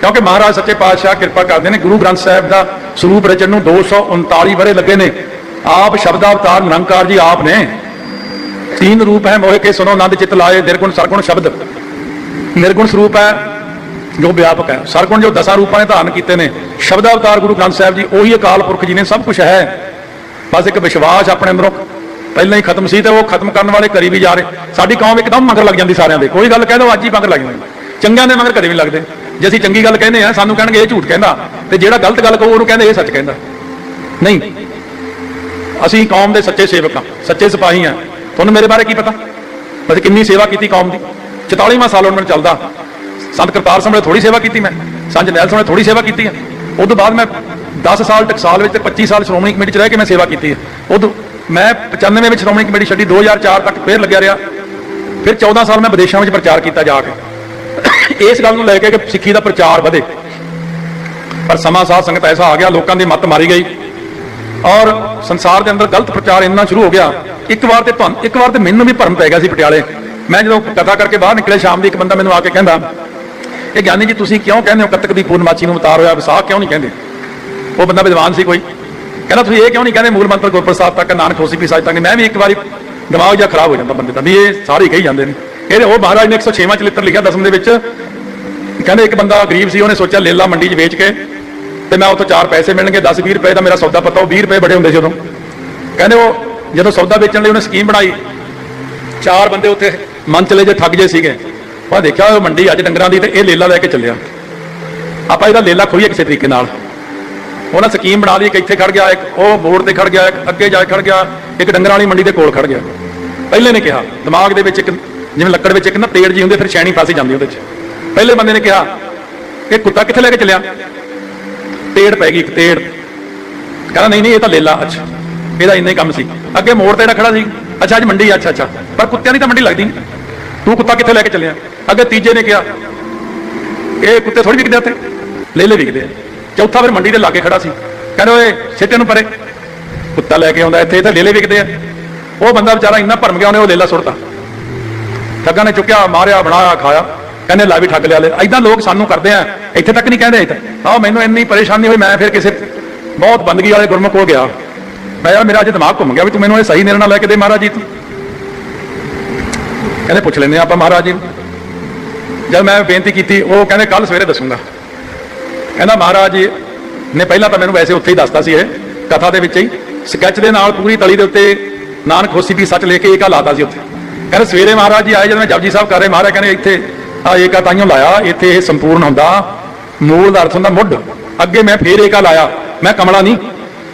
ਕਿਉਂਕਿ ਮਹਾਰਾਜ ਸੱਚੇ ਪਾਤਸ਼ਾਹ ਕਿਰਪਾ ਕਰਦੇ ਨੇ, ਗੁਰੂ ਗ੍ਰੰਥ ਸਾਹਿਬ ਦਾ ਸਰੂਪ ਰਚਨ ਨੂੰ 239 ਵਰੇ ਲੱਗੇ ਨੇ। ਆਪ ਸ਼ਬਦ ਅਵਤਾਰ ਨਿਰੰਕਾਰ ਜੀ ਆਪ ਨੇ। ਤੀਨ ਰੂਪ ਹੈ ਮੋਹਿ ਕੇ ਸੁਨੋ ਆਨੰਦ ਚਿਤ ਲਾਏ, ਨਿਰਗੁਣ ਸਰਗੁਣ ਸ਼ਬਦ। ਨਿਰਗੁਣ ਸਰੂਪ ਹੈ ਜੋ ਵਿਆਪਕ ਹੈ। ਸਰਗੁਣ ਜੋ ਦਸਾਂ ਰੂਪਾਂ ਨੇ ਧਾਰਨ ਕੀਤੇ ਨੇ। ਸ਼ਬਦ ਅਵਤਾਰ ਗੁਰੂ ਗ੍ਰੰਥ ਸਾਹਿਬ ਜੀ, ਉਹੀ ਅਕਾਲ ਪੁਰਖ ਜੀ ਨੇ, ਸਭ ਕੁਝ ਹੈ। ਬਸ ਇੱਕ ਵਿਸ਼ਵਾਸ ਆਪਣੇ ਅੰਦਰੋਂ ਪਹਿਲਾਂ ਹੀ ਖਤਮ ਸੀ ਤੇ ਉਹ ਖਤਮ ਕਰਨ ਵਾਲੇ ਕਰੀ ਵੀ ਜਾ ਰਹੇ। ਸਾਡੀ ਕੌਮ ਇੱਕਦਮ ਮਗਰ ਲੱਗ ਜਾਂਦੀ ਸਾਰਿਆਂ ਦੇ। ਕੋਈ ਗੱਲ ਕਹਿ ਦੋ, ਅੱਜ ਹੀ ਮਗਰ ਲੱਗ ਜਾਂਦੀ। ਚੰਗਿਆਂ ਦੇ ਮਗਰ ਕਦੇ ਵੀ ਲੱਗਦੇ। ਜੇ ਅਸੀਂ ਚੰਗੀ ਗੱਲ ਕਹਿੰਦੇ ਆ ਸਾਨੂੰ ਕਹਿਣਗੇ ਇਹ ਝੂਠ ਕਹਿੰਦਾ ਤੇ ਜਿਹੜਾ ਗਲਤ ਗੱਲ ਕਹੂ, ਉਹਨੂੰ ਕਹਿੰਦੇ ਇਹ ਸੱਚ ਕਹਿੰਦਾ। ਨਹੀਂ। ਅਸੀਂ ਕੌਮ ਦੇ ਸੱਚੇ ਸੇਵਕ ਹਾਂ, ਸੱਚੇ ਸਿਪਾਹੀ ਹਾਂ। ਤੁਹਾਨੂੰ ਮੇਰੇ ਬਾਰੇ ਕੀ ਪਤਾ? ਅਸੀਂ ਕਿੰਨੀ ਸੇਵਾ ਕੀਤੀ ਕੌਮ ਦੀ? 44ਵਾਂ ਸਾਲ ਹੁਣ ਮੈਨੂੰ ਚੱਲਦਾ। ਸੰਤ ਕਰਤਾਰ ਸਮੇਂ ਥੋੜੀ ਸੇਵਾ ਕੀਤੀ ਮੈਂ। ਸੰਤ ਨੈਲ ਨੇ ਥੋੜੀ ਸੇਵਾ ਕੀਤੀ ਹੈ। ਉਸ ਤੋਂ ਬਾਅਦ ਮੈਂ 10 ਸਾਲ ਟਕਸਾਲ ਵਿੱਚ ਤੇ 25 ਸਾਲ ਸ਼੍ਰੋਮਣੀ ਕਮੇਟੀ ਚ ਰਹਿ ਕੇ ਮੈਂ ਸੇਵਾ ਕੀਤੀ ਹੈ। ਉਦੋਂ ਮੈਂ 95 ਵਿੱਚ ਸ਼੍ਰੋਮਣੀ ਕਮੇਟੀ ਛੱਡੀ 2004 ਤੱਕ ਫੇਰ ਲੱਗਿਆ ਰਿਹਾ। ਫਿਰ 14 ਸਾਲ ਮੈਂ ਵਿਦੇਸ਼ਾਂ ਵਿੱਚ ਪ੍ਰਚਾਰ ਕੀਤਾ ਜਾ ਕੇ। ਇਸ ਗੱਲ ਨੂੰ ਲੈ ਕੇ ਕਿ ਸਿੱਖੀ ਦਾ ਪ੍ਰਚਾਰ ਵਧੇ। ਪਰ ਸਮਾਂ ਸਾਧ ਸੰਗਤ ਐਸਾ ਆ ਗਿਆ, ਲੋਕਾਂ ਦੀ ਮੱਤ ਮਾਰੀ ਗਈ। ਔਰ ਸੰਸਾਰ ਦੇ ਅੰਦਰ ਗਲਤ ਪ੍ਰਚਾਰ ਇੰਨਾ ਸ਼ੁਰੂ ਹੋ ਗਿਆ। ਇੱਕ ਵਾਰ ਤੇ ਤੁਹਾਨੂੰ, ਇੱਕ ਵਾਰ ਤੇ ਮੈਨੂੰ ਵੀ ਭਰਮ ਪੈ ਗਿਆ ਸੀ ਪਟਿਆਲੇ। ਮੈਂ ਜਦੋਂ ਕਥਾ ਕਰਕੇ ਬਾਹਰ ਨਿਕਲੇ, ਸ਼ਾਮ ਦੀ ਇੱਕ ਬੰਦਾ ਮੈਨੂੰ ਆ ਕੇ ਕਹਿੰਦਾ, ਇਹ ਗਿਆਨੀ ਜੀ, ਤੁਸੀਂ ਕਿਉਂ ਕਹਿੰਦੇ ਹੋ ਕੱਤਕ ਦੀ ਪੂਰਨਮਾਚੀ ਨੂੰ ਉਤਾਰ ਹੋਇਆ? ਵਿਸਾਖ ਕਿਉਂ ਨਹੀਂ ਕਹਿੰਦੇ? ਉਹ ਬੰਦਾ ਵਿਦਵਾਨ ਸੀ ਕੋਈ। ਕਹਿੰਦਾ, ਤੁਸੀਂ ਇਹ ਕਿਉਂ ਨਹੀਂ ਕਹਿੰਦੇ? ਮੂਲ ਮੰਤਰ ਗੁਰਪ੍ਰਸਾਦ ਤੱਕ, ਨਾਨਕ ਹੋਸੀ ਪੀ ਸਾਜ ਤੱਕ, ਮੈਂ ਵੀ ਇੱਕ ਵਾਰੀ ਦਿਮਾਗ ਜਿਹਾ ਖਰਾਬ ਹੋ ਜਾਂਦਾ ਬੰਦੇ ਦਾ, ਵੀ ਇਹ ਸਾਰੇ ਹੀ ਕਹੀ ਜਾਂਦੇ ਨੇ। ਇਹਦੇ ਉਹ ਮਹਾਰਾਜ ਨੇ 106ਵਾਂ ਚਲਿੱਤਰ ਲਿਖਿਆ ਦਸਮ ਦੇ ਵਿੱਚ। ਕਹਿੰਦੇ ਇੱਕ ਬੰਦਾ ਗਰੀਬ ਸੀ, ਉਹਨੇ ਸੋਚਿਆ ਲੇਲਾ ਮੰਡੀ 'ਚ ਵੇਚ ਕੇ ਤੇ ਮੈਂ ਉੱਥੋਂ ਚਾਰ ਪੈਸੇ ਮਿਲਣਗੇ 10 20 ਰੁਪਏ ਦਾ ਮੇਰਾ ਸੌਦਾ ਪਤਾ, ਉਹ 20 ਰੁਪਏ ਬੜੇ ਹੁੰਦੇ ਸੀ ਉਦੋਂ। ਕਹਿੰਦੇ ਉਹ ਜਦੋਂ ਸੌਦਾ ਵੇਚਣ ਲਈ ਉਹਨੇ ਸਕੀਮ ਬਣਾਈ, ਚਾਰ ਬੰਦੇ ਉੱਥੇ ਮਨ ਚਲੇ ਜੇ, ਠੱਗ ਜੇ ਸੀਗੇ। ਉਹ ਦੇਖਿਆ, ਉਹ ਮੰਡੀ ਅੱਜ ਡੰਗਰਾਂ ਦੀ ਤੇ ਇਹ ਲੇਲਾ ਲੈ ਕੇ ਚੱਲਿਆ। ਆਪਾਂ ਇਹਦਾ ਲੇਲਾ ਖੋਈਏ ਕਿਸੇ ਤਰੀਕੇ ਨਾਲ। ਉਹਨਾਂ ਸਕੀਮ ਬਣਾ ਲਈ ਕਿ ਇੱਥੇ ਖੜ ਗਿਆ, ਇੱਕ ਉਹ ਮੋੜ ਤੇ ਖੜ ਗਿਆ, ਇੱਕ ਅੱਗੇ ਜਾ ਕੇ ਖੜ ਗਿਆ, ਇੱਕ ਡੰਗਰਾਂ ਵਾਲੀ ਮੰਡੀ ਦੇ ਕੋਲ ਖੜ ਗਿਆ। ਪਹਿਲੇ ਨੇ ਕਿਹਾ, ਦਿਮਾਗ ਦੇ ਵਿੱਚ ਇੱਕ ਜਿਵੇਂ ਲੱਕੜ ਵਿੱਚ ਇੱਕ ਨਾ ਤੇੜ ਜੀ ਹੁੰਦੇ ਫਿਰ ਸ਼ੈਣੀ ਫਸ ਜਾਂਦੀ ਉਹਦੇ 'ਚ। ਪਹਿਲੇ ਬੰਦੇ ਨੇ ਕਿਹਾ, ਇਹ ਕੁੱਤਾ ਕਿੱਥੇ ਲੈ ਕੇ ਚੱਲਿਆ? ਤੇੜ ਪੈ ਗਈ, ਇੱਕ ਤੇੜ ਕਹਿੰਦਾ, ਨਹੀਂ ਨਹੀਂ, ਇਹ ਤਾਂ ਲੇਲਾ, ਅੱਛਾ। ਇਹਦਾ ਇੰਨਾ ਹੀ ਕੰਮ ਸੀ। ਅੱਗੇ ਮੋੜ ਤੇ ਨਾ ਖੜਾ ਸੀ, ਅੱਛਾ, ਅੱਜ ਮੰਡੀ ਅੱਛਾ ਅੱਛਾ। ਪਰ ਕੁੱਤਿਆਂ ਦੀ ਤਾਂ ਮੰਡੀ ਲੱਗਦੀ ਤੂੰ ਕੁੱਤਾ ਕਿੱਥੇ ਲੈ ਕੇ ਚੱਲਿਆ? ਅੱਗੇ ਤੀਜੇ ਨੇ ਕਿਹਾ, ਇਹ ਕੁੱਤੇ ਥੋੜੀ ਵਿਕਦੇ ਆ ਉੱਥੇ? ਲੇਲੇ ਵਿਕਦੇ ਆ। ਚੌਥਾ ਫਿਰ ਮੰਡੀ ਦੇ ਲਾਗੇ ਖੜਾ ਸੀ। ਕਹਿੰਦੇ, ਓਏ ਸਿੱਟੇ ਨੂੰ ਪਰੇ। ਕੁੱਤਾ ਲੈ ਕੇ ਆਉਂਦਾ ਇੱਥੇ ਇਹ ਤਾਂ ਲੇਲੇ ਵਿਕਦੇ ਆ। ਉਹ ਬੰਦਾ ਵਿਚਾਰਾ ਇੰਨਾ ਭਰਮ ਗਿਆ, ਉਹਨੇ ਉਹ ਲੇਲਾ ਸੁੱਟਤਾ। ਠੱਗਾਂ ਨੇ ਚੁੱਕਿਆ, ਮਾਰਿਆ, ਬਣਾਇਆ, ਖਾਇਆ। ਕਹਿੰਦੇ, ਲਾ ਵੀ ਠੱਗ ਲਿਆ ਲੈ। ਐਦਾਂ ਲੋਕ ਸਾਨੂੰ ਕਰਦੇ ਆ। ਇੱਥੇ ਤੱਕ ਨਹੀਂ ਕਹਿੰਦੇ ਇੱਥੇ ਮੈਨੂੰ ਇੰਨੀ ਪਰੇਸ਼ਾਨੀ ਹੋਈ, ਮੈਂ ਫਿਰ ਕਿਸੇ ਬਹੁਤ ਬੰਦਗੀ ਵਾਲੇ ਗੁਰਮੁਖ ਕੋਲ ਗਿਆ। ਮੈਂ ਯਾਰ, ਮੇਰਾ ਅੱਜ ਦਿਮਾਗ ਘੁੰਮ ਗਿਆ ਵੀ ਤੂੰ ਮੈਨੂੰ ਇਹ ਸਹੀ ਨਿਰਣਾ ਲੈ ਕੇ ਦੇ ਮਹਾਰਾਜ ਜੀ ਤੂੰ। ਕਹਿੰਦੇ, ਪੁੱਛ ਲੈਂਦੇ ਹਾਂ ਆਪਾਂ ਮਹਾਰਾਜ ਜੀ ਨੂੰ। ਜਦ ਮੈਂ ਬੇਨਤੀ ਕੀਤੀ, ਉਹ ਕਹਿੰਦੇ ਕੱਲ ਸਵੇਰੇ ਦੱਸੂਗਾ। ਕਹਿੰਦਾ, ਮਹਾਰਾਜ ਜੀ ਨੇ ਪਹਿਲਾਂ ਤਾਂ ਮੈਨੂੰ ਵੈਸੇ ਉੱਥੇ ਹੀ ਦੱਸਦਾ ਸੀ ਇਹ, ਕਥਾ ਦੇ ਵਿੱਚ ਹੀ। ਸਕੈਚ ਦੇ ਨਾਲ ਪੂਰੀ ਤਲੀ ਦੇ ਉੱਤੇ ਨਾਨਕ ਹੋਸੀ ਵੀ ਸੱਚ ਲੈ ਕੇ ਇਹ ਏਕਾ ਲਾਤਾ ਸੀ ਉੱਥੇ। ਕਹਿੰਦੇ ਸਵੇਰੇ ਮਹਾਰਾਜ ਜੀ ਆਏ, ਜਦ ਮੈਂ ਜਪਜੀ ਸਾਹਿਬ ਕਰ ਰਹੇ, ਮਹਾਰਾਜ ਕਹਿੰਦੇ ਇੱਥੇ ਆ ਏਕਾ ਤਾਈਓ ਲਾਇਆ, ਇੱਥੇ ਇਹ ਸੰਪੂਰਨ ਹੁੰਦਾ, ਮੂਲ ਦਾ ਅਰਥ ਹੁੰਦਾ ਮੁੱਢ। ਅੱਗੇ ਮੈਂ ਫੇਰ ਏਕਾ ਲਾਇਆ, ਮੈਂ ਕਮਲਾ ਨਹੀਂ।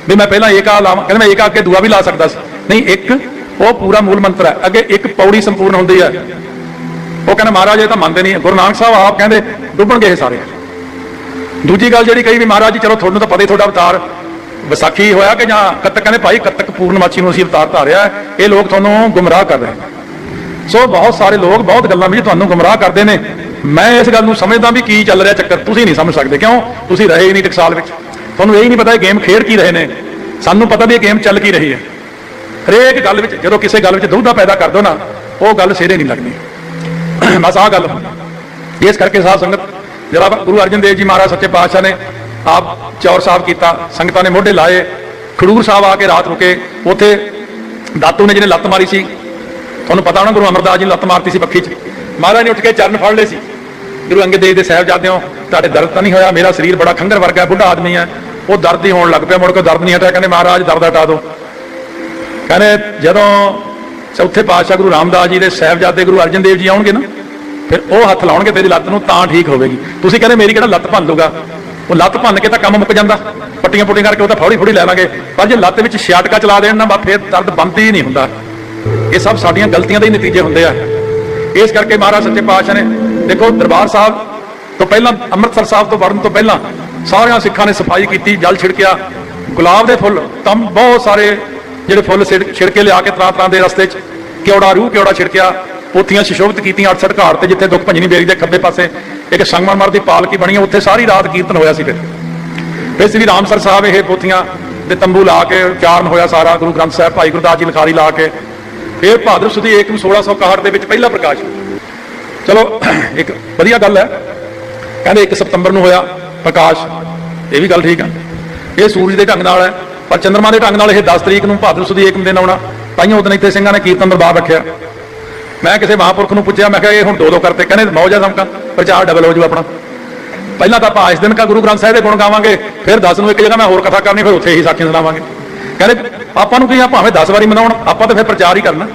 ਵੀ ਮੈਂ ਪਹਿਲਾਂ ਏਕਾ ਲਾਵਾਂ, ਕਹਿੰਦੇ ਮੈਂ ਏਕਾ ਅੱਗੇ ਦੂਆ ਵੀ ਲਾ ਸਕਦਾ ਸੀ। ਨਹੀਂ, ਇੱਕ, ਉਹ ਪੂਰਾ ਮੂਲ ਮੰਤਰ ਹੈ। ਅੱਗੇ ਇੱਕ ਪੌੜੀ ਸੰਪੂਰਨ ਹੁੰਦੀ ਹੈ। ਉਹ ਕਹਿੰਦਾ ਮਹਾਰਾਜ ਇਹ ਤਾਂ ਮੰਨਦੇ ਨਹੀਂ ਗੁਰੂ ਨਾਨਕ ਸਾਹਿਬ ਆਪ ਕਹਿੰਦੇ ਡੁੱਬਣਗੇ ਇਹ ਸਾਰੇ। ਦੂਜੀ ਗੱਲ ਜਿਹੜੀ ਕਹੀ ਵੀ ਮਹਾਰਾਜ ਜੀ, ਚਲੋ ਤੁਹਾਨੂੰ ਤਾਂ ਪਤਾ ਹੀ ਤੁਹਾਡਾ ਅਵਤਾਰ ਵਿਸਾਖੀ ਹੋਇਆ ਕਿ ਜਾਂ ਕੱਤਕ? ਕਹਿੰਦੇ ਭਾਈ ਕੱਤਕ ਪੂਰਨਮਾਚੀ ਨੂੰ ਅਸੀਂ ਅਵਤਾਰ ਧਾਰਿਆ ਇਹ ਲੋਕ ਤੁਹਾਨੂੰ ਗੁੰਮਰਾਹ ਕਰ ਰਹੇ ਨੇ। ਸੋ ਬਹੁਤ ਸਾਰੇ ਲੋਕ ਬਹੁਤ ਗੱਲਾਂ ਵਿੱਚ ਤੁਹਾਨੂੰ ਗੁੰਮਰਾਹ ਕਰਦੇ ਨੇ। ਮੈਂ ਇਸ ਗੱਲ ਨੂੰ ਸਮਝਦਾ ਵੀ ਕੀ ਚੱਲ ਰਿਹਾ ਚੱਕਰ, ਤੁਸੀਂ ਨਹੀਂ ਸਮਝ ਸਕਦੇ। ਕਿਉਂ? ਤੁਸੀਂ ਰਹੇ ਹੀ ਨਹੀਂ ਟਕਸਾਲ ਵਿੱਚ। ਤੁਹਾਨੂੰ ਇਹ ਹੀ ਨਹੀਂ ਪਤਾ ਇਹ ਗੇਮ ਖੇਡ ਕੀ ਰਹੇ ਨੇ। ਸਾਨੂੰ ਪਤਾ ਵੀ ਇਹ ਗੇਮ ਚੱਲ ਕੀ ਰਹੀ ਹੈ। ਹਰੇਕ ਗੱਲ ਵਿੱਚ, ਜਦੋਂ ਕਿਸੇ ਗੱਲ ਵਿੱਚ ਦੁੱਧਾ ਪੈਦਾ ਕਰ ਦੋ ਨਾ, ਉਹ ਗੱਲ ਸਿਰੇ ਨਹੀਂ ਲੱਗਦੀ। ਬਸ ਆਹ ਗੱਲ ਹੁੰਦੀ। ਇਸ ਕਰਕੇ ਸਾਧ ਸੰਗਤ, ਜਿਹੜਾ ਗੁਰੂ ਅਰਜਨ ਦੇਵ ਜੀ ਮਹਾਰਾਜ ਸੱਚੇ ਪਾਤਸ਼ਾਹ ਨੇ ਆਪ ਚੌਰ ਸਾਹਿਬ ਕੀਤਾ, ਸੰਗਤਾਂ ਨੇ ਮੋਢੇ ਲਾਏ। ਖਡੂਰ ਸਾਹਿਬ ਆ ਕੇ ਰਾਤ ਰੁਕੇ। ਉੱਥੇ ਦਾਤੂ ਨੇ ਜਿਹਨੇ ਲੱਤ ਮਾਰੀ ਸੀ ਤੁਹਾਨੂੰ ਪਤਾ ਹੋਣਾ ਗੁਰੂ ਅਮਰਦਾਸ ਜੀ ਨੂੰ ਲੱਤ ਮਾਰਤੀ ਸੀ ਪੱਖੀ 'ਚ। ਮਹਾਰਾਜ ਨੇ ਉੱਠ ਕੇ ਚਰਨ ਫੜ ਲਏ ਸੀ। ਗੁਰੂ ਅੰਗਦ ਦੇਵ ਦੇ ਸਾਹਿਬਜ਼ਾਦਿਆਂ ਤੁਹਾਡੇ ਦਰਦ ਤਾਂ ਨਹੀਂ ਹੋਇਆ? ਮੇਰਾ ਸਰੀਰ ਬੜਾ ਖੰਗਰ ਵਰਗਾ ਬੁੱਢਾ ਆਦਮੀ ਹੈ। ਉਹ ਦਰਦ ਹੀ ਹੋਣ ਲੱਗ ਪਿਆ, ਮੁੜ ਕੇ ਦਰਦ ਨਹੀਂ ਹਟਿਆ। ਕਹਿੰਦੇ, ਮਹਾਰਾਜ, ਦਰਦ ਹਟਾ ਦਿਓ। ਕਹਿੰਦੇ, ਜਦੋਂ ਚੌਥੇ ਪਾਤਸ਼ਾਹ ਗੁਰੂ ਰਾਮਦਾਸ ਜੀ ਦੇ ਸਾਹਿਬਜ਼ਾਦੇ ਗੁਰੂ ਅਰਜਨ ਦੇਵ ਜੀ ਆਉਣਗੇ ਨਾ, ਫਿਰ ਉਹ ਹੱਥ ਲਾਉਣਗੇ ਤੇਰੀ ਲੱਤ ਨੂੰ, ਤਾਂ ਠੀਕ ਹੋਵੇਗੀ। ਤੁਸੀਂ ਕਹਿੰਦੇ, ਮੇਰੀ ਕਿਹੜਾ ਲੱਤ ਭੰਨ ਲੂਗਾ ਉਹ ਲੱਤ ਭੰਨ ਕੇ ਤਾਂ ਕੰਮ ਮੁੱਕ ਜਾਂਦਾ। ਪੱਟੀਆਂ ਪੁੱਟੀਆਂ ਕਰਕੇ ਉਹ ਤਾਂ ਫੌੜੀ ਫੌੜੀ ਲੈ ਲਾਂਗੇ। ਪਰ ਜੇ ਲੱਤ ਵਿੱਚ ਛਿਆਟਕਾ ਚਲਾ ਦੇਣ ਨਾ ਬਾ ਫਿਰ ਦਰਦ ਬੰਦ ਹੀ ਨਹੀਂ ਹੁੰਦਾ। ਇਹ ਸਭ ਸਾਡੀਆਂ ਗਲਤੀਆਂ ਦੇ ਹੀ ਨਤੀਜੇ ਹੁੰਦੇ ਆ। ਇਸ ਕਰਕੇ ਮਹਾਰਾਜ ਸੱਚੇ ਪਾਤਸ਼ਾਹ ਨੇ, ਦੇਖੋ ਦਰਬਾਰ ਸਾਹਿਬ ਤੋਂ ਪਹਿਲਾਂ, ਅੰਮ੍ਰਿਤਸਰ ਸਾਹਿਬ ਤੋਂ ਵੜਨ ਤੋਂ ਪਹਿਲਾਂ ਸਾਰਿਆਂ ਸਿੱਖਾਂ ਨੇ ਸਫ਼ਾਈ ਕੀਤੀ, ਜਲ ਛਿੜਕਿਆ। ਗੁਲਾਬ ਦੇ ਫੁੱਲ ਤਮ ਬਹੁਤ ਸਾਰੇ ਜਿਹੜੇ ਫੁੱਲ ਛਿੜ- ਛਿੜਕੇ ਲਿਆ ਕੇ ਤਰ੍ਹਾਂ ਤਰ੍ਹਾਂ ਦੇ ਰਸਤੇ 'ਚ, ਕਿਉੜਾ ਰੂਹ ਕਿਉੜਾ ਛਿੜਕਿਆ। ਪੋਥੀਆਂ ਸ਼ਿਸ਼ੋਭਤ ਕੀਤੀਆਂ 68 ਘਾਟ ਤੇ, ਜਿੱਥੇ ਦੁੱਖ ਭੰਜਨੀ ਬੇਰੀ ਦੇ ਖੱਬੇ ਪਾਸੇ ਇੱਕ ਸੰਗਮਰਮਰ ਦੀ ਪਾਲਕੀ ਬਣੀ ਉੱਥੇ ਸਾਰੀ ਰਾਤ ਕੀਰਤਨ ਹੋਇਆ ਸੀ ਫਿਰ। ਫਿਰ ਸ੍ਰੀ ਰਾਮਸਰ ਸਾਹਿਬ ਇਹ ਪੋਥੀਆਂ ਦੇ ਤੰਬੂ ਲਾ ਕੇ ਉਚਾਰਨ ਹੋਇਆ ਸਾਰਾ, ਗੁਰੂ ਗ੍ਰੰਥ ਸਾਹਿਬ, ਭਾਈ ਗੁਰਦਾਸ ਜੀ ਲਿਖਾਰੀ ਲਾ ਕੇ ਫਿਰ ਭਾਦਰ ਸੁਦੀ ਏਕਮ 1661 ਦੇ ਵਿੱਚ ਪਹਿਲਾ ਪ੍ਰਕਾਸ਼। ਚਲੋ, ਇੱਕ ਵਧੀਆ ਗੱਲ ਹੈ। ਕਹਿੰਦੇ 1 ਸਤੰਬਰ ਨੂੰ ਹੋਇਆ ਪ੍ਰਕਾਸ਼। ਇਹ ਵੀ ਗੱਲ ਠੀਕ ਆ। ਇਹ ਸੂਰਜ ਦੇ ਢੰਗ ਨਾਲ ਹੈ, ਪਰ ਚੰ드ਰਮਾ ਦੇ ਢੰਗ ਨਾਲ ਇਹ 10 ਤਰੀਕ ਨੂੰ ਭਾਦਰ ਸੁਦੀ ਏਕਮ ਦਿਨ ਆਉਣਾ। ਤਾਈਓ ਉਦੋਂ ਇੱਥੇ ਸਿੰਘਾਂ ਨੇ ਕੀਰਤਨ ਦਰਬਾਰ ਰੱਖਿਆ। ਮੈਂ ਕਿਸੇ ਮਹਾਂਪੁਰਖ ਨੂੰ ਪੁੱਛਿਆ, ਮੈਂ ਕਿਹਾ, ਇਹ ਹੁਣ ਦੋ ਦੋ ਕਰਤੇ। ਕਹਿੰਦੇ ਮੌਜਾ ਸਮਕਾ ਪ੍ਰਚਾਰ ਡਬਲ ਹੋ ਜੂ ਆਪਣਾ। ਪਹਿਲਾਂ ਤਾਂ ਆਪਾਂ ਇਸ ਦਿਨ ਕਾ ਗੁਰੂ ਗ੍ਰੰਥ ਸਾਹਿਬ ਦੇ ਗੁਣ ਗਾਵਾਂਗੇ, ਫਿਰ 10 ਨੂੰ ਇੱਕ ਜਗ੍ਹਾ ਮੈਂ ਹੋਰ ਕਥਾ ਕਰਨੀ, ਫਿਰ ਉੱਥੇ ਹੀ ਸਾਖੀਆਂ ਸੁਣਾਵਾਂਗੇ। ਕਹਿੰਦੇ ਆਪਾਂ ਨੂੰ ਕੀ ਆ? ਭਾਵੇਂ 10 ਵਾਰੀ ਮਨਾਉਣ ਆਪਾਂ ਤਾਂ ਫਿਰ ਪ੍ਰਚਾਰ ਹੀ ਕਰਨਾ।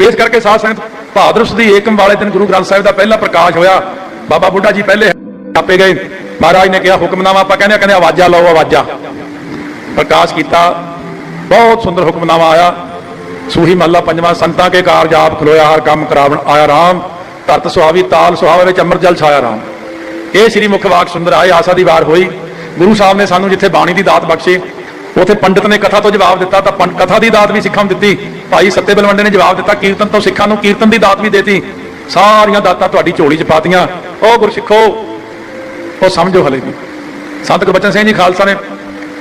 ਇਸ ਕਰਕੇ ਸਾਧ ਸੰਗਤ ਭਾਦਰਸ ਦੀ ਏਕਮ ਵਾਲੇ ਦਿਨ ਗੁਰੂ ਗ੍ਰੰਥ ਸਾਹਿਬ ਦਾ ਪਹਿਲਾ ਪ੍ਰਕਾਸ਼ ਹੋਇਆ। ਬਾਬਾ ਬੁੱਢਾ ਜੀ ਪਹਿਲੇ ਆਪੇ ਗਏ। ਮਹਾਰਾਜ ਨੇ ਕਿਹਾ ਹੁਕਮਨਾਮਾ ਆਪਾਂ ਕਹਿੰਦੇ ਆ, ਕਹਿੰਦੇ ਆਵਾਜ਼ਾਂ ਲਾਓ ਆਵਾਜ਼ਾਂ। ਪ੍ਰਕਾਸ਼ ਕੀਤਾ। ਬਹੁਤ ਸੁੰਦਰ ਹੁਕਮਨਾਮਾ ਆਇਆ। ਸੂਹੀ ਮਹੱਲਾ ਪੰਜਵਾਂ ਸੰਤਾਂ ਕੇ ਕਾਰਜ ਆਪ ਖਲੋਇਆ ਹਰ ਕੰਮ ਕਰਾਵਣ ਆਇਆ ਰਾਮ। ਧਰਤ ਸੁਹਾਵੀ ਤਾਲ ਸੁਹਾਵੇ ਵਿੱਚ ਅੰਮ੍ਰਿਤ ਜਲ ਛਾਇਆ ਰਾਮ। ਇਹ ਸ੍ਰੀ ਮੁਖ ਵਾਕ ਸੁੰਦਰ ਆਏ ਆਸਾ ਦੀ ਵਾਰ ਹੋਈ। ਗੁਰੂ ਸਾਹਿਬ ਨੇ ਸਾਨੂੰ ਜਿੱਥੇ ਬਾਣੀ ਦੀ ਦਾਤ ਬਖਸ਼ੀ ਉਥੇ ਪੰਡਿਤ ਨੇ ਕਥਾ ਤੋਂ ਜਵਾਬ ਦਿੱਤਾ, ਤਾਂ ਪੰਡ- ਕਥਾ ਦੀ ਦਾਤ ਵੀ ਸਿੱਖਾਂ ਨੂੰ ਦਿੱਤੀ। ਭਾਈ ਸੱਤੇ ਬਲਵੰਡੇ ਨੇ ਜਵਾਬ ਦਿੱਤਾ, ਕੀਰਤਨ ਤੋਂ ਸਿੱਖਾਂ ਨੂੰ ਕੀਰਤਨ ਦੀ ਦਾਤ ਵੀ ਦੇਤੀ। ਸਾਰੀਆਂ ਦਾਤਾਂ ਤੁਹਾਡੀ ਝੋਲੀ 'ਚ ਪਾਤੀਆਂ। ਉਹ ਗੁਰਸਿੱਖੋ ਉਹ ਸਮਝੋ ਹਲੇ ਵੀ। ਸੰਤ ਗੁਰਬਚਨ ਸਿੰਘ ਜੀ ਖਾਲਸਾ ਨੇ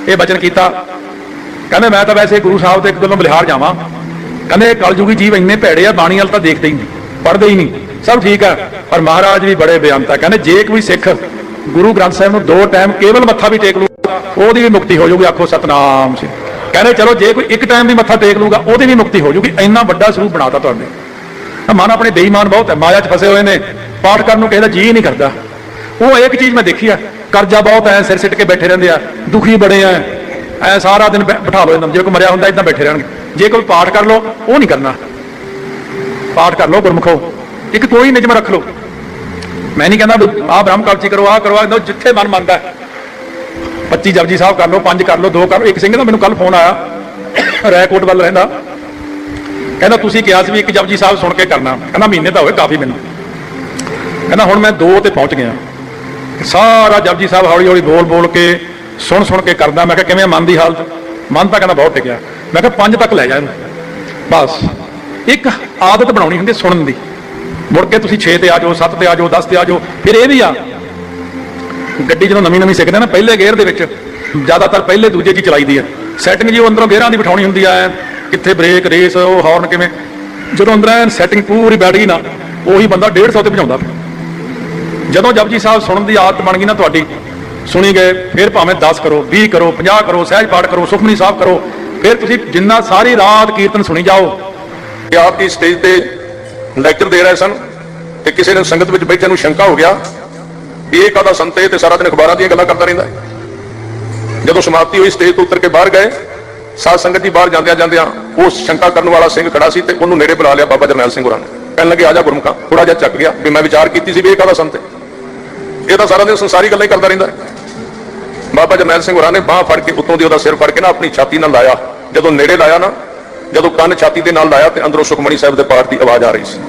ਇਹ ਬਚਨ ਕੀਤਾ। ਕਹਿੰਦੇ, ਮੈਂ ਤਾਂ ਵੈਸੇ ਗੁਰੂ ਸਾਹਿਬ ਦੇ ਇੱਕ ਗੱਲੋਂ ਬਲਿਹਾਰ ਜਾਵਾਂ। ਕਹਿੰਦੇ, ਕਲਯੁਗੀ ਜੀਵ ਇੰਨੇ ਭੈੜੇ ਆ, ਬਾਣੀ ਵਾਲ ਤਾਂ ਦੇਖਦੇ ਹੀ ਨਹੀਂ, ਪੜ੍ਹਦੇ ਹੀ ਨਹੀਂ। ਸਭ ਠੀਕ ਆ, ਪਰ ਮਹਾਰਾਜ ਵੀ ਬੜੇ ਬੇਅੰਤ ਆ। ਕਹਿੰਦੇ, ਜੇ ਕੋਈ ਸਿੱਖ ਗੁਰੂ ਗ੍ਰੰਥ ਸਾਹਿਬ ਨੂੰ ਦੋ ਟਾਈਮ ਕੇਵਲ ਮੱਥਾ ਵੀ ਟੇਕ ਲੂ ਉਹਦੀ ਵੀ ਮੁਕਤੀ ਹੋ ਜਾਊਗੀ ਆਖੋ ਸਤਨਾਮ ਸਿੰਘ ਕਹਿੰਦੇ ਚਲੋ ਜੇ ਕੋਈ ਇੱਕ ਟਾਈਮ ਵੀ ਮੱਥਾ ਟੇਕ ਲੂਗਾ, ਉਹਦੀ ਵੀ ਮੁਕਤੀ ਹੋ ਜਾਊਗੀ ਇੰਨਾ ਵੱਡਾ ਸਰੂਪ ਬਣਾਤਾ ਤੁਹਾਡੇ ਮਨ ਆਪਣੇ ਬੇਈਮਾਨ ਬਹੁਤ ਹੈ, ਮਾਇਆ 'ਚ ਫਸੇ ਹੋਏ ਨੇ, ਪਾਠ ਕਰਨ ਨੂੰ ਕਿਸੇ ਦਾ ਜੀ ਨਹੀਂ ਕਰਦਾ। ਉਹ ਇੱਕ ਚੀਜ਼ ਮੈਂ ਦੇਖੀ ਆ, ਕਰਜ਼ਾ ਬਹੁਤ ਐ ਸਿਰ ਸਿੱਟ ਕੇ ਬੈਠੇ ਰਹਿੰਦੇ ਆ, ਦੁਖੀ ਬੜੇ ਐ ਐ ਸਾਰਾ ਦਿਨ ਬਿਠਾ ਲਓ ਇਹਨਾਂ, ਜੇ ਕੋਈ ਮਰਿਆ ਹੁੰਦਾ ਇਦਾਂ ਬੈਠੇ ਰਹਿਣਗੇ। ਜੇ ਕੋਈ ਪਾਠ ਕਰ ਲਓ, ਉਹ ਨਹੀਂ ਕਰਨਾ। ਪਾਠ ਕਰ ਲਓ ਗੁਰਮੁਖੋ, ਇੱਕ ਕੋਈ ਨਿਯਮ ਰੱਖ ਲਓ। ਮੈਂ ਨਹੀਂ ਕਹਿੰਦਾ ਆ ਬ੍ਰਹਮ ਕਲਚੀ ਕਰੋ ਆ ਕਰੋ, ਜਿੱਥੇ ਮਨ ਮੰਨਦਾ। 25 ਜਪਜੀ ਸਾਹਿਬ ਕਰ ਲਓ, ਪੰਜ ਕਰ ਲਓ, ਦੋ ਕਰ ਲਓ। ਇੱਕ ਸਿੰਘ ਦਾ ਮੈਨੂੰ ਕੱਲ ਫੋਨ ਆਇਆ ਰੈਕੋਟ ਵੱਲ ਰਹਿੰਦਾ। ਕਹਿੰਦਾ, ਤੁਸੀਂ ਕਿਹਾ ਸੀ ਵੀ ਇੱਕ ਜਪਜੀ ਸਾਹਿਬ ਸੁਣ ਕੇ ਕਰਨਾ। ਕਹਿੰਦਾ, ਮਹੀਨੇ ਤਾਂ ਹੋਏ ਕਾਫੀ ਮੈਨੂੰ। ਕਹਿੰਦਾ, ਹੁਣ ਮੈਂ ਦੋ ਤੇ ਪਹੁੰਚ ਗਿਆ। ਸਾਰਾ ਜਪਜੀ ਸਾਹਿਬ ਹੌਲੀ ਹੌਲੀ ਬੋਲ ਬੋਲ ਕੇ ਸੁਣ ਸੁਣ ਕੇ ਕਰਦਾ। ਮੈਂ ਕਿਹਾ, ਕਿਵੇਂ ਮਨ ਦੀ ਹਾਲਤ? ਮਨ ਤਾਂ ਕਹਿੰਦਾ, ਬਹੁਤ ਟਿਕਿਆ। ਮੈਂ ਕਿਹਾ, ਪੰਜ ਤੱਕ ਲੈ ਜਾ ਇਹਨੂੰ। ਬਸ। ਇੱਕ ਆਦਤ ਬਣਾਉਣੀ ਹੁੰਦੀ ਸੁਣਨ ਦੀ। ਮੁੜ ਕੇ ਤੁਸੀਂ 6 ਤੇ ਆ ਜਾਓ 7 ਤੇ ਆ ਜਾਓ 10 ਤੇ ਆ ਜਾਓ, ਫਿਰ ਇਹ ਵੀ ਆ ਗੱਡੀ ਜਦੋਂ ਨਵੀਂ ਨਵੀਂ ਸਿੱਖਦੇ ਨਾ, ਪਹਿਲੇ ਗੇਅਰ ਦੇ ਵਿੱਚ, ਜ਼ਿਆਦਾਤਰ ਪਹਿਲੇ ਦੂਜੇ 'ਚ ਹੀ ਚਲਾਈਦੀ ਹੈ ਸੈਟਿੰਗ ਜੀ ਉਹ ਅੰਦਰੋਂ ਗੇਅਰਾਂ ਦੀ ਬਿਠਾਉਣੀ ਹੁੰਦੀ ਆ, ਕਿੱਥੇ ਬ੍ਰੇਕ ਰੇਸ ਉਹ ਹਾਰਨ ਕਿਵੇਂ। ਜਦੋਂ ਅੰਦਰ ਐਨ ਸੈਟਿੰਗ ਪੂਰੀ ਬੈਠ ਗਈ ਨਾ, ਉਹੀ ਬੰਦਾ 150 ਤੇ ਭਜਾਉਂਦਾ। ਜਦੋਂ ਜਪਜੀ ਸਾਹਿਬ ਸੁਣਨ ਦੀ ਆਦਤ ਬਣ ਗਈ ਨਾ ਤੁਹਾਡੀ, ਸੁਣੀ ਗਏ, ਫਿਰ ਭਾਵੇਂ 10 ਕਰੋ 20 ਕਰੋ 50 ਕਰੋ, ਸਹਿਜ ਪਾਠ ਕਰੋ, ਸੁਖਮਨੀ ਸਾਹਿਬ ਕਰੋ, ਫਿਰ ਤੁਸੀਂ ਜਿੰਨਾ ਸਾਰੀ ਰਾਤ ਕੀਰਤਨ ਸੁਣੀ ਜਾਓ। ਕਿ ਆਪ ਦੀ ਸਟੇਜ ਤੇ ਲੈਕਚਰ ਦੇ ਰਹੇ ਸਨ ਤੇ ਕਿਸੇ ਨੇ ਸੰਗਤ ਵਿੱਚ ਬੈਠਿਆਂ ਨੂੰ ਸ਼ੰਕਾ ਹੋ ਗਿਆ। ਵੀ ਇਹ ਕਾਹਦਾ ਸੰਤ ਹੈ ਤੇ ਸਾਰਾ ਦਿਨ ਅਖਬਾਰਾਂ ਦੀਆਂ ਗੱਲਾਂ ਕਰਦਾ ਰਹਿੰਦਾ ਜਦੋਂ ਸਮਾਪਤੀ ਹੋਈ, ਸਟੇਜ ਤੋਂ ਉਤਰ ਕੇ ਬਾਹਰ ਗਏ, ਸਾਧ ਸੰਗਤ ਦੀ ਬਾਹਰ ਜਾਂਦਿਆਂ ਜਾਂਦਿਆਂ ਉਹ ਸ਼ੰਕਾ ਕਰਨ ਵਾਲਾ ਸਿੰਘ ਖੜਾ ਸੀ ਤੇ ਉਹਨੂੰ ਨੇੜੇ ਬੁਲਾ ਲਿਆ ਬਾਬਾ ਜਰਨੈਲ ਸਿੰਘ ਹੋਰਾਂ ਨੇ। ਕਹਿਣ ਲੱਗੇ, ਆ ਜਾ ਗੁਰਮੁਖਾ ਥੋੜਾ ਜਿਹਾ ਚੱਕ ਗਿਆ ਵੀ ਮੈਂ ਵਿਚਾਰ ਕੀਤੀ ਸੀ ਵੀ ਇਹ ਕਾਹਦਾ ਸੰਤ ਹੈ। ਇਹ ਤਾਂ ਸਾਰਾ ਦਿਨ ਸੰਸਾਰੀ ਗੱਲਾਂ ਹੀ ਕਰਦਾ ਰਹਿੰਦਾ ਬਾਬਾ ਜਰਨੈਲ ਸਿੰਘ ਹੋਰਾਂ ਨੇ ਬਾਹ ਫੜ ਕੇ ਉੱਤੋਂ ਦੀ ਉਹਦਾ ਸਿਰ ਫੜ ਕੇ ਨਾ ਆਪਣੀ ਛਾਤੀ ਨਾਲ ਲਾਇਆ। ਜਦੋਂ ਨੇੜੇ ਲਾਇਆ ਨਾ, ਜਦੋਂ ਕੰਨ ਛਾਤੀ ਦੇ ਨਾਲ ਲਾਇਆ ਤੇ ਅੰਦਰੋਂ ਸੁਖਮਣੀ ਸਾਹਿਬ ਦੇ ਪਾਠ ਦੀ ਆਵਾਜ਼ ਆ ਰਹੀ ਸੀ।